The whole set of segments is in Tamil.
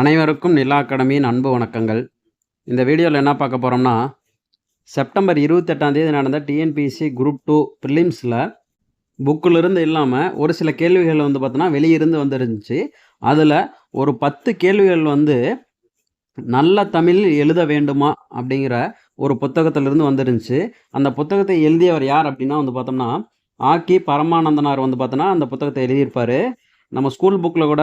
அனைவருக்கும் நிலா அகாடமியின் அன்பு வணக்கங்கள். இந்த வீடியோவில் என்ன பார்க்க போகிறோம்னா செப்டம்பர் இருபத்தெட்டாம் தேதி நடந்த டிஎன்பிஎஸ்சி குரூப் டூ ப்ரிலிம்ஸில் புக்கிலிருந்து இல்லாமல் ஒரு சில கேள்விகள் வந்து பார்த்தோன்னா வெளியிருந்து வந்துருந்துச்சு. அதில் ஒரு பத்து கேள்விகள் வந்து நல்ல தமிழில் எழுத வேண்டுமா அப்படிங்கிற ஒரு புத்தகத்திலிருந்து வந்துருந்துச்சு. அந்த புத்தகத்தை எழுதியவர் யார் அப்படின்னா வந்து பார்த்தோம்னா ஆக்கி பரமானந்தனார் வந்து பார்த்தோன்னா அந்த புத்தகத்தை எழுதியிருப்பார். நம்ம ஸ்கூல் புக்கில் கூட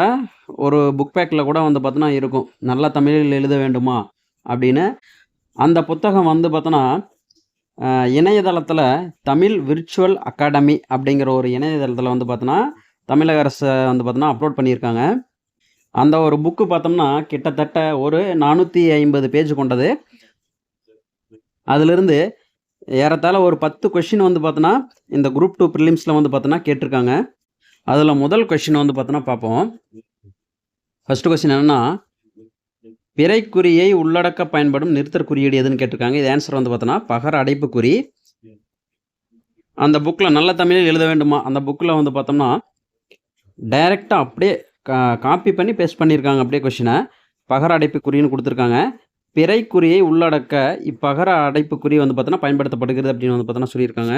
ஒரு புக் பேக்கில் கூட வந்து பார்த்தோன்னா இருக்கும். நல்ல தமிழில் எழுத வேண்டுமா? அப்படின்னு. அந்த புத்தகம் வந்து பார்த்தோன்னா இணையதளத்தில் தமிழ் விர்ச்சுவல் அகாடமி அப்படிங்கிற ஒரு இணையதளத்தில் வந்து பார்த்தோன்னா தமிழக அரசு வந்து பார்த்தோன்னா அப்லோட் பண்ணியிருக்காங்க. அந்த ஒரு புக்கு பார்த்தோம்னா கிட்டத்தட்ட ஒரு நானூற்றி ஐம்பது பேஜ் கொண்டது. அதிலிருந்து ஏறத்தாழ ஒரு பத்து கொஷின் வந்து பார்த்தோன்னா இந்த குரூப் டூ ப்ரிலிம்ஸில் வந்து பார்த்தோன்னா கேட்டிருக்காங்க. அதில் முதல் கொஷின் வந்து பார்த்தோன்னா பார்ப்போம். ஃபஸ்ட்டு கொஸ்டின் என்னென்னா பிறைக்குறியை உள்ளடக்க பயன்படும் நிறுத்தற் குறியீடு எதுன்னு கேட்டிருக்காங்க. இது ஆன்சர் வந்து பார்த்தோன்னா பகர அடைப்புக்குறி அந்த புக்கில் நல்ல தமிழில் எழுத வேண்டுமா? அந்த புக்கில் வந்து பார்த்தோம்னா டைரெக்டாக அப்படியே காப்பி பண்ணி பேஸ்ட் பண்ணியிருக்காங்க அப்படியே கொஷினை பகர அடைப்புக்குறின்னு கொடுத்துருக்காங்க. பிறைக்குறியை உள்ளடக்க இப்பகர அடைப்புக்குறி வந்து பார்த்தோன்னா பயன்படுத்தப்படுகிறது அப்படின்னு வந்து பார்த்தோன்னா சொல்லியிருக்காங்க.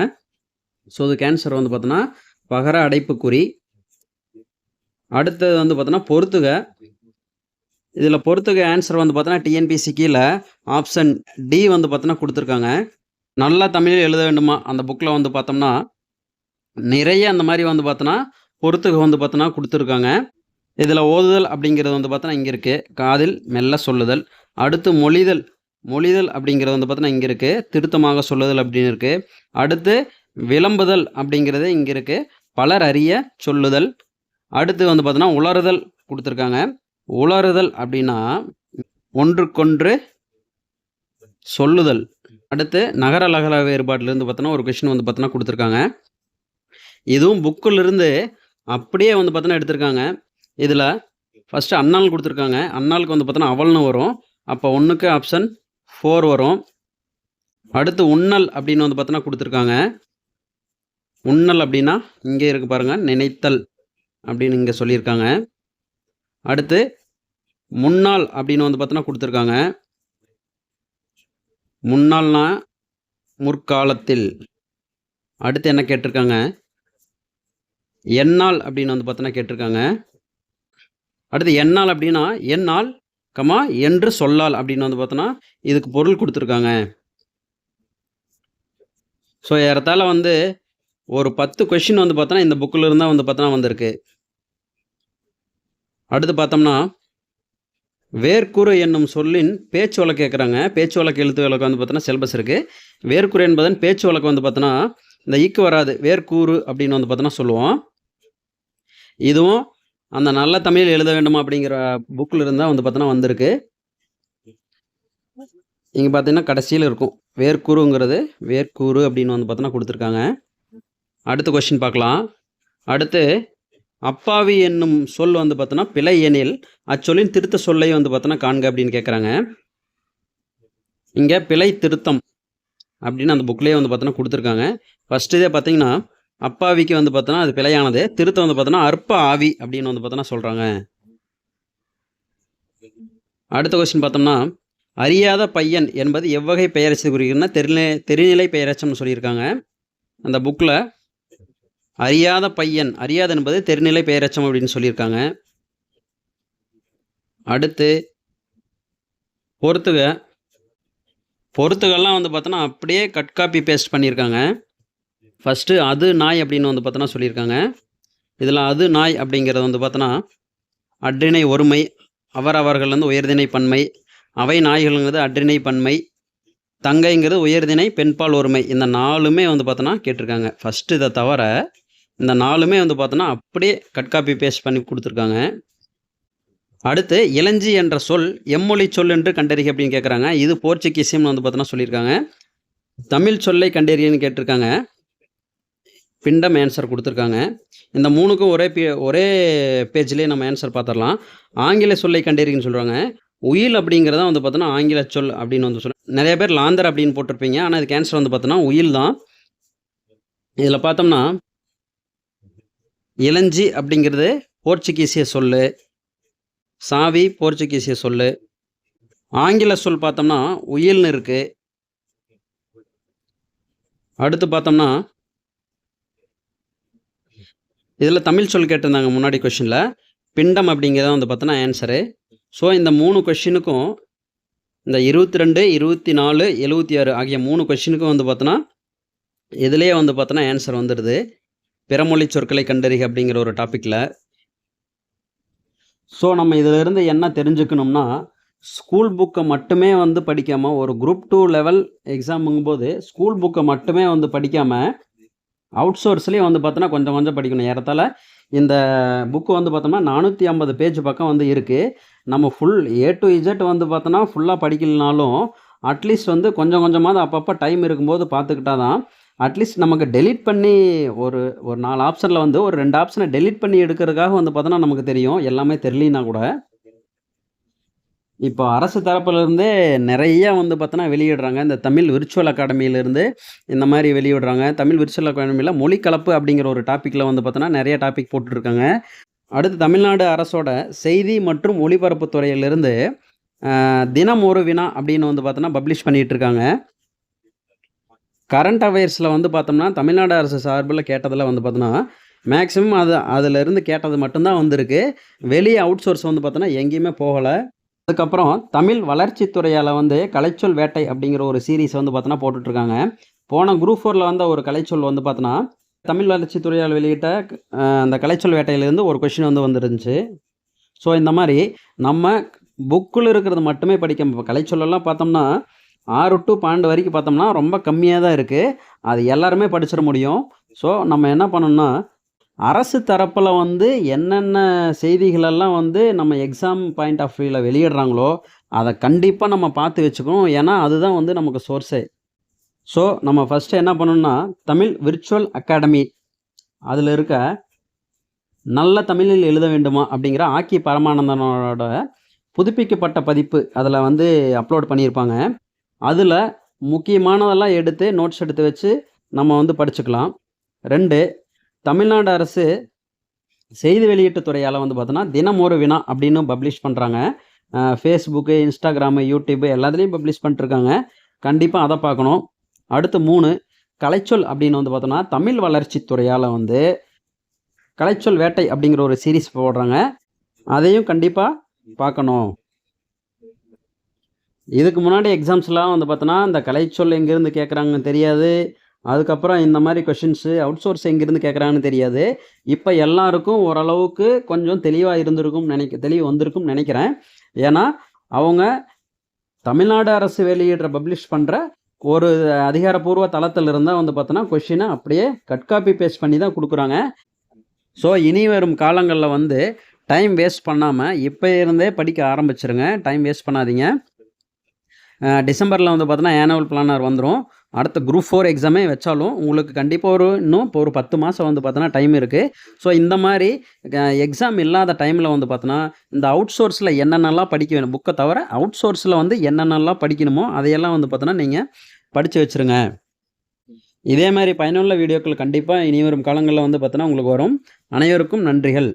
ஸோ அதுக்கு ஆன்சர் வந்து பார்த்தோன்னா பகர அடைப்புக்குறி. அடுத்தது வந்து பார்த்தோன்னா பொறுத்துக. இதில் பொறுத்துக ஆன்சர் வந்து பார்த்தோன்னா டிஎன்பிசி கீழே ஆப்ஷன் டி வந்து பார்த்தோன்னா கொடுத்துருக்காங்க. நல்லா தமிழில் எழுத வேண்டுமா? அந்த புக்கில் வந்து பார்த்தோம்னா நிறைய அந்த மாதிரி வந்து பார்த்தோன்னா பொறுத்துக வந்து பார்த்தோன்னா கொடுத்துருக்காங்க. இதில் ஓதுதல் அப்படிங்கிறது வந்து பார்த்தோன்னா இங்கே இருக்குது காதில் மெல்ல சொல்லுதல். அடுத்து மொழிதல். மொழிதல் அப்படிங்கிறது வந்து பார்த்தோன்னா இங்கே இருக்குது திருத்தமாக சொல்லுதல் அப்படின்னு இருக்குது அடுத்து விளம்புதல் அப்படிங்கிறது இங்கே இருக்குது பலர் அறிய சொல்லுதல். அடுத்து வந்து பார்த்தோன்னா உளறுதல் கொடுத்துருக்காங்க. உளறுதல் அப்படின்னா ஒன்றுக்கொன்று சொல்லுதல். அடுத்து நகர லகர வேறுபாட்டிலேருந்து பார்த்தோன்னா ஒரு கொஷின் வந்து பார்த்தோன்னா கொடுத்துருக்காங்க. இதுவும் புக்கிலிருந்து அப்படியே வந்து பார்த்தோன்னா எடுத்திருக்காங்க. இதில் ஃபஸ்ட்டு அண்ணாள் கொடுத்துருக்காங்க. அண்ணாளுக்கு வந்து பார்த்தோன்னா அவள்னு வரும். அப்போ ஒன்றுக்கு ஆப்ஷன் ஃபோர் வரும். அடுத்து உண்ணல் அப்படின்னு வந்து பார்த்தோன்னா கொடுத்துருக்காங்க. உண்ணல் அப்படின்னா இங்கே இருக்கு பாருங்கள் நினைத்தல் அப்படின்னு இங்கே சொல்லியிருக்காங்க. அடுத்து முன்னாள் அப்படின்னு வந்து பார்த்தோன்னா கொடுத்துருக்காங்க. முன்னாள்னா முற்காலத்தில். அடுத்து என்ன கேட்டிருக்காங்க? என்னால் அப்படின்னு வந்து பார்த்தோன்னா கேட்டிருக்காங்க. அடுத்து என்னால் அப்படின்னா என்னால் கமா என்று சொல்லால் அப்படின்னு வந்து பார்த்தோன்னா இதுக்கு பொருள் கொடுத்துருக்காங்க. ஸோ ஏறத்தாழ வந்து ஒரு பத்து கொஷின் வந்து பார்த்தோன்னா இந்த புக்கில் இருந்தால் வந்து பார்த்தோன்னா வந்திருக்கு. அடுத்து பார்த்தோம்னா வேர்க்குறு என்னும் சொல்லின் பேச்சு வழக்கு கேட்குறாங்க பேச்சு வழக்கு எழுத்து வழக்கு வந்து பார்த்தோன்னா சிலபஸ் இருக்குது வேர்க்குறு என்பதன் பேச்சு வழக்கு வந்து பார்த்தோன்னா இந்த ஈக்கு வராது வேர்க்கூறு அப்படின்னு வந்து பார்த்தோன்னா சொல்லுவோம். இதுவும் அந்த நல்ல தமிழில் எழுத வேண்டுமா அப்படிங்கிற புக்கில் இருந்தால் வந்து பார்த்தோன்னா வந்திருக்கு. இங்கே பார்த்தீங்கன்னா கடைசியில் இருக்கும். வேர்க்கூறுங்கிறது வேர்க்கூறு அப்படின்னு வந்து பார்த்தோன்னா கொடுத்துருக்காங்க. அடுத்த கொஷின் பார்க்கலாம். அடுத்து அப்பாவி என்னும் சொல் வந்து பார்த்தோன்னா பிழை எனில் அச்சொல்லின் திருத்த சொல்லையும் வந்து பார்த்தோன்னா காண்க அப்படின்னு கேட்குறாங்க இங்கே பிழை திருத்தம் அப்படின்னு அந்த புக்லேயே வந்து பார்த்தோன்னா கொடுத்துருக்காங்க. ஃபஸ்ட்டு இதே பார்த்தீங்கன்னா அப்பாவிக்கு வந்து பார்த்தோன்னா அது பிழையானது. திருத்தம் வந்து பார்த்தோன்னா அற்ப ஆவி அப்படின்னு வந்து பார்த்தோன்னா சொல்கிறாங்க அடுத்த கொஸ்டின் பார்த்தோம்னா அறியாத பையன் என்பது எவ்வகை பெயரச்சு குறிக்கிறதுனா தெரிநிலை தெரிநிலை பெயரச்சம்னு சொல்லியிருக்காங்க. அந்த புக்கில் அறியாத பையன். அறியாத என்பது தெரிநிலை பெயரச்சம் அப்படின்னு சொல்லியிருக்காங்க. அடுத்து பொறுத்துக. பொறுத்துகள்லாம் வந்து பார்த்தோன்னா அப்படியே கட் காப்பி பேஸ்ட் பண்ணியிருக்காங்க. ஃபஸ்ட்டு அது நாய் அப்படின்னு வந்து பார்த்தோன்னா சொல்லியிருக்காங்க. இதில் அது நாய் அப்படிங்கிறது வந்து பார்த்தோன்னா அற்றிணை ஒருமை அவர் அவர்கள் வந்து உயர்திணை பன்மை அவை நாய்கள்ங்கிறது அற்றிணை பன்மை தங்கைங்கிறது உயர்தினை பெண்பால் ஒருமை. இந்த நாலுமே வந்து பார்த்தோன்னா கேட்டிருக்காங்க. ஃபஸ்ட்டு இதை தவிர இந்த நாலுமே வந்து பார்த்தோன்னா அப்படியே கட் காப்பி பேஸ்ட் பண்ணி கொடுத்துருக்காங்க. அடுத்து இளஞ்சி என்ற சொல் எம்மொழி சொல் என்று கண்டறிக அப்படின்னு கேட்குறாங்க இது போர்ச்சுகீசியம்னு வந்து பார்த்தோன்னா சொல்லியிருக்காங்க. தமிழ் சொல்லை கண்டறியன்னு கேட்டிருக்காங்க. பிண்டம் ஆன்சர் கொடுத்துருக்காங்க. இந்த மூணுக்கும் ஒரே பே ஒரே பேஜ்லேயே நம்ம ஆன்சர் பார்த்துடலாம். ஆங்கில சொல்லை கண்டறின்னு சொல்கிறாங்க உயில் அப்படிங்கிறத வந்து பார்த்தோன்னா ஆங்கில சொல் அப்படின்னு வந்து சொல்ல நிறைய பேர் லாந்தர் அப்படின்னு போட்டிருப்பீங்க. ஆனால் இதுக்கு ஆன்சர் வந்து பார்த்தோன்னா உயில் தான். இதில் பார்த்தோம்னா இளஞ்சி அப்படிங்கிறது போர்ச்சுகீசிய சொல் சாவி போர்ச்சுகீசிய சொல் ஆங்கில சொல் பார்த்தோம்னா உயில்னு இருக்குது அடுத்து பார்த்தோம்னா இதில் தமிழ் சொல் கேட்டிருந்தாங்க முன்னாடி கொஷினில் பிண்டம் அப்படிங்கிறத வந்து பார்த்தோன்னா ஆன்சரு ஸோ இந்த மூணு கொஷினுக்கும் இந்த இருபத்தி ரெண்டு இருபத்தி நாலு எழுபத்தி ஆறு ஆகிய மூணு கொஷினுக்கும் வந்து பார்த்தோன்னா இதுலேயே வந்து பார்த்தோன்னா ஆன்சர் வந்துடுது பிறமொழி சொற்களை கண்டறிக அப்படிங்கிற ஒரு டாப்பிக்கில் ஸோ நம்ம இதிலிருந்து என்ன தெரிஞ்சுக்கணும்னா ஸ்கூல் புக்கை மட்டுமே வந்து படிக்காமல் ஒரு குரூப் டூ லெவல் எக்ஸாமுங்கும்போது ஸ்கூல் புக்கை மட்டுமே வந்து படிக்காமல் அவுட் சோர்ஸ்லேயும் வந்து பார்த்தோன்னா கொஞ்சம் கொஞ்சம் படிக்கணும். ஏறத்தால் இந்த புக்கு வந்து பார்த்தோம்னா நானூற்றி ஐம்பது பேஜ் பக்கம் வந்து இருக்குது நம்ம ஃபுல் ஏ டு இஜெட் வந்து பார்த்தோன்னா ஃபுல்லாக படிக்கலனாலும் அட்லீஸ்ட் வந்து கொஞ்சம் கொஞ்சமாவது அப்பப்போ டைம் இருக்கும்போது பார்த்துக்கிட்டா தான் அட்லீஸ்ட் நமக்கு டெலிட் பண்ணி ஒரு ஒரு நாலு ஆப்ஷனில் வந்து ஒரு ரெண்டு ஆப்ஷனை டெலிட் பண்ணி எடுக்கிறதுக்காக வந்து பார்த்தோன்னா நமக்கு தெரியும். எல்லாமே தெரியலனா கூட. இப்போ அரசு தரப்புலேருந்தே நிறைய வந்து பார்த்தோன்னா வெளியிடுறாங்க. இந்த தமிழ் விர்ச்சுவல் அகாடமியிலேருந்து இந்த மாதிரி வெளியிடுறாங்க. தமிழ் விர்ச்சுவல் அகாடமியில் மொழி கலப்பு அப்படிங்கிற ஒரு டாப்பிக்கில் வந்து பார்த்தோன்னா நிறைய டாபிக் போட்டுருக்காங்க. அடுத்து தமிழ்நாடு அரசோட செய்தி மற்றும் ஒளிபரப்பு துறையிலிருந்து தினம் ஒரு வினா அப்படின்னு வந்து பார்த்தோன்னா பப்ளிஷ் பண்ணிகிட்ருக்காங்க. கரண்ட் அஃபேர்ஸில் வந்து பார்த்தோம்னா தமிழ்நாடு அரசு சார்பில் கேட்டதில் வந்து பார்த்தோன்னா மேக்ஸிமம் அது அதிலிருந்து கேட்டது மட்டும்தான் வந்திருக்கு. வெளியே அவுட் சோர்ஸ் வந்து பார்த்தோன்னா எங்கேயுமே போகலை. அதுக்கப்புறம் தமிழ் வளர்ச்சித்துறையால் வந்து கலைச்சொல் வேட்டை அப்படிங்கிற ஒரு சீரீஸ் வந்து பார்த்தோன்னா போட்டுட்ருக்காங்க. போன குரூப் ஃபோரில் வந்த ஒரு கலைச்சொல் வந்து பார்த்தோன்னா தமிழ் வளர்ச்சித்துறையால் வெளியிட்ட அந்த கலைச்சொல் வேட்டையிலேருந்து ஒரு கொஷின் வந்து வந்துருந்துச்சு. ஸோ இந்த மாதிரி நம்ம புக்கில் இருக்கிறது மட்டுமே படிக்க இப்போ கலைச்சொல்லெல்லாம் பார்த்தோம்னா ஆறு டு பன்னெண்டு வரைக்கும் பார்த்தோம்னா ரொம்ப கம்மியாக தான் இருக்குது அது எல்லாருமே படிச்சிட முடியும். ஸோ நம்ம என்ன பண்ணணும்னா அரசு தரப்பில் வந்து என்னென்ன செய்திகளெல்லாம் வந்து நம்ம எக்ஸாம் பாயிண்ட் ஆஃப் வியூவில் வெளியிடுறாங்களோ அதை கண்டிப்பாக நம்ம பார்த்து வச்சுக்கணும். ஏன்னா அதுதான் வந்து நமக்கு சோர்ஸே ஸோ நம்ம ஃபஸ்ட்டு என்ன பண்ணணும்னா தமிழ் விர்ச்சுவல் அகாடமி அதில் இருக்க நல்ல தமிழில் எழுத வேண்டுமா அப்படிங்கிற ஆக்கி பரமானந்தனோட புதுப்பிக்கப்பட்ட பதிப்பு அதில் வந்து அப்லோட் பண்ணியிருப்பாங்க. அதில் முக்கியமானதெல்லாம் எடுத்து நோட்ஸ் எடுத்து வச்சு நம்ம வந்து படிச்சுக்கலாம். ரெண்டு தமிழ்நாடு அரசு செய்தி வெளியீட்டு துறையால் வந்து பார்த்தோன்னா தினம் ஒரு வினா அப்படின்னு பப்ளிஷ் பண்ணுறாங்க ஃபேஸ்புக்கு இன்ஸ்டாகிராமு யூடியூப்பு எல்லாத்துலேயும் பப்ளிஷ் பண்ணிட்டுருக்காங்க. கண்டிப்பாக அதை பார்க்கணும். அடுத்து மூணு கலைச்சொல் அப்படின்னு வந்து பார்த்தோன்னா தமிழ் வளர்ச்சி துறையால் வந்து கலைச்சொல் வேட்டை அப்படிங்கிற ஒரு சீரீஸ் போடுறாங்க. அதையும் கண்டிப்பாக பார்க்கணும். இதுக்கு முன்னாடி எக்ஸாம்ஸ்லாம் வந்து பார்த்தோன்னா இந்த கலைச்சொல் எங்கேருந்து கேட்குறாங்கன்னு தெரியாது. அதுக்கப்புறம் இந்த மாதிரி கொஷின்ஸு அவுட் சோர்ஸ் எங்கேருந்து கேட்குறான்னு தெரியாது. இப்போ எல்லாருக்கும் ஓரளவுக்கு கொஞ்சம் தெளிவாக இருந்திருக்கும் நினைக்க தெளிவு வந்திருக்கும் நினைக்கிறேன். ஏன்னா அவங்க தமிழ்நாடு அரசு வெளியிடுற பப்ளிஷ் பண்ணுற ஒரு அதிகாரப்பூர்வ தளத்தில் இருந்தால் வந்து பார்த்தோன்னா கொஷினை அப்படியே கட் காப்பி பேஸ்ட் பண்ணி தான் கொடுக்குறாங்க. ஸோ இனி வரும் காலங்களில் வந்து டைம் வேஸ்ட் பண்ணாமல் இப்போ இருந்தே படிக்க ஆரம்பிச்சிருங்க. டைம் வேஸ்ட் பண்ணாதீங்க. டிசம்பரில் வந்து பார்த்தோன்னா ஆனுவல் பிளானர் வந்துடும் அடுத்த குரூப் ஃபோர் எக்ஸாமே வச்சாலும் உங்களுக்கு கண்டிப்பாக ஒரு இன்னும் இப்போ ஒரு பத்து மாதம் வந்து பார்த்தோன்னா டைம் இருக்குது ஸோ இந்த மாதிரி எக்ஸாம் இல்லாத டைமில் வந்து பார்த்தோன்னா இந்த அவுட் சோர்ஸில் என்னென்னலாம் படிக்க வேணும்? புக்கை தவிர அவுட் சோர்ஸில் வந்து என்னென்னலாம் படிக்கணுமோ அதையெல்லாம் வந்து பார்த்தோன்னா நீங்கள் படித்து வச்சுருங்க. இதே மாதிரி பயனுள்ள வீடியோக்கள் கண்டிப்பாக இனி வரும் காலங்களில் வந்து பார்த்தோன்னா உங்களுக்கு வரும். அனைவருக்கும் நன்றிகள்.